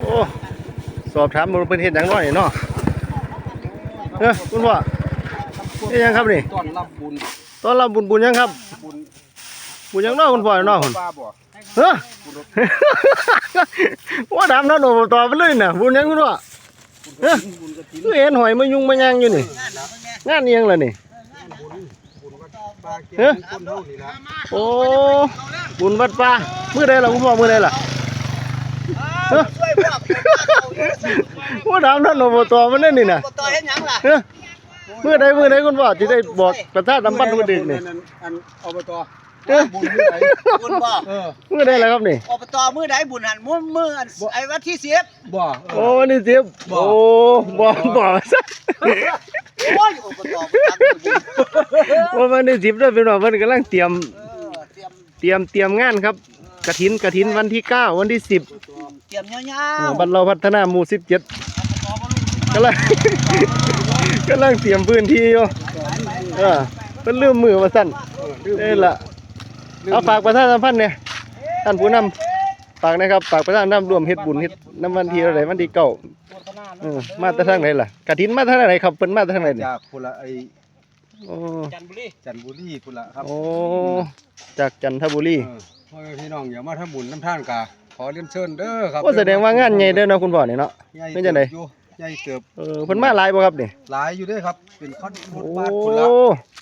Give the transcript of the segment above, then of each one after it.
โอ้สอบถามมันเป็นเห็ดหยังน้อยเนาะเออคุณพ่อนี่ยังครับนี่ต้อนรับบุญตอนรับบุญบุญยังครับ บุญบุญยังน้อยคุณพ่อน้อยคุณป้าบ่เฮ้อว่าดำแล้วโดนต่อไปเลยน่ะบุญยังคุณพ่อเฮ้อบุญกระถินคือเห็นหอยมายุงมายังอยู่นี่งานเอียงล่ะนี่บุญวัดปลาเก็บคนเท่านี่ละโอ้บุญวัดป่ามื้อใดล่ะคุณพ่อมื้อใดล่ะเฮ้อช่ วยพวกว่าดำแล้วโดนต่อมาเลยนี่น่ะกต่อเฮ็ดหยังล่ะเฮ้อมื้อใดมื้อใดคุณพ่อที่ได้บอกประชาสัมพันธ์มื้อดึกนี่อัอันอบตเอ้อบุญที่ไหนบุญบ่เออมื้อใดล่ะครับนี่อบตมื้อใดบุญหันมื้อมื้ออันไอ้วันที่10บ่โอ้นี่สิบบ่โอ้บ่บ่ซะโอ้ยอบตบ่จักบุญว่ามันนี่สิบเด้อพี่น้องเพิ่นกำลังเตรียมเออเตรียมเตรียมเตรียมงานครับ กฐินกฐินวันที่เก้าวันที่สิบเตรียมยาเออวบ้านเราพัฒนาหมู่สิบเจ็ดกำลังกำลังเตรียมพื้นที่อยู่เออเพิ่นลืมมือว่าสั่นเอ้ยล่ะเอาฝากประชาสัมพันธ์เนี่ยท่านผู้นำฝากนะครับฝากประชาสัมพันธ์ร่วมเฮ็ดบุญเฮ็ดน้ำวันที่อะไรวันที่เก้าเออมาแต่ทางไหนล่ะกฐินมาทางไหนครับเพิ่นมาแต่ทางไหนเนี่ยจากพุ่นละไอ้โอ้จันทบุรีจันทบุรีพุ่นละครับโอ้จากจันทบุรีเออ พ่อแม่พี่น้องอย่ามาทำบุญน้ำท่านกาขอเรียนเชิญเด้อครับก็แสดงว่างานใหญ่เด้อเนาะคุณพ่อนี่เนาะใหญ่เป็นจังได๋เติบอยู่ใหญ่เติบเออเพิ่นมาหลายบ่ครับนี่หลายอยู่เด้อครับ เป็นคอนรโอ้ถบัสพุ่นละ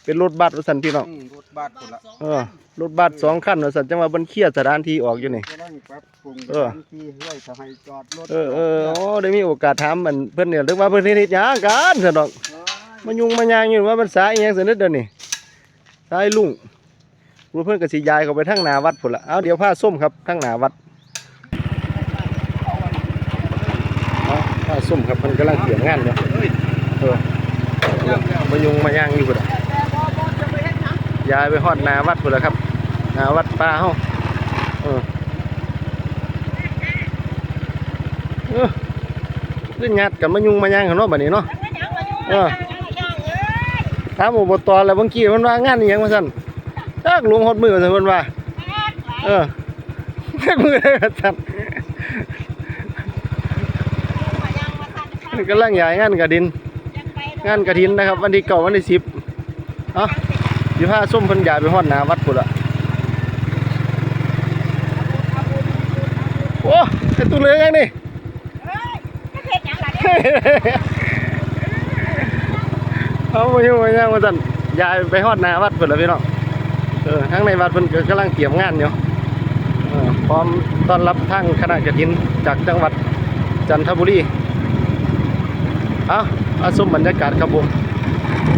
เป็นรถบัสว่าซั่นพี่น้องอืมรถบัสพุ่นละเออรถบัสสองคันว่าซั่นจังว่าเพิ่นเคลียร์สถานที่ออกอยู่นี่กำลังปรับปรุงเออที่ไว้จะให้จอดรถเออเออโอ้ได้มีโอกาสถามมันเพิ่นเนี่ยเรียกว่าเพิ่นเฮ็ดหยังกันซั่นดอก มายุ่งมายางอยู่ว่ามันสายอีหยังซั่นเด้อเดี๋ยวนี้สายลุง รู้เพิ่อนก็สิย้ายเข้าไปทางหน้าวัดพุ่นละเอาเดี๋ยวพาส้มครับทางหน้าวัดเอาส้มครับเพิ่นกำลังเตรียมงานอยู่เออมายุงมายางอยู่พุ่นละย้ายไปฮอดนาวัดพุ่นล้วครับนาวัดป่าเฮาเออเออเล่นงัดกับมายุงมาย่างเขาเนาะแบัดนี้เนาะเออถามอบตแล้วบางกี้มันว่างานอีหยังว่าซั่น จักลงฮอดมือว่าซั่นเพิ่นว่าเออจักมือได้ว่าซั่นนี่กำลังย้ายงานกระดิน งานกระถินนะครับ วันที่เก้าวันที่สิบเอ้าอยู่ผ้าส้มพันยาไปฮอดหนาวัดพุ่นละโอ้ไอตัวเหลืองยังนี่เอาไปอยู่ไปย่างมาสั่นยายไปฮอดนาวัดพุ่นละพี่น้อง ออทั้งในวัดเพิ่นก็กำลังเตรียมงานอยู่พร้อมต้อนรับทางคณะกฐินจากจังหวัดจันทบุรี เอาอาส้มบรรยากาศครับผม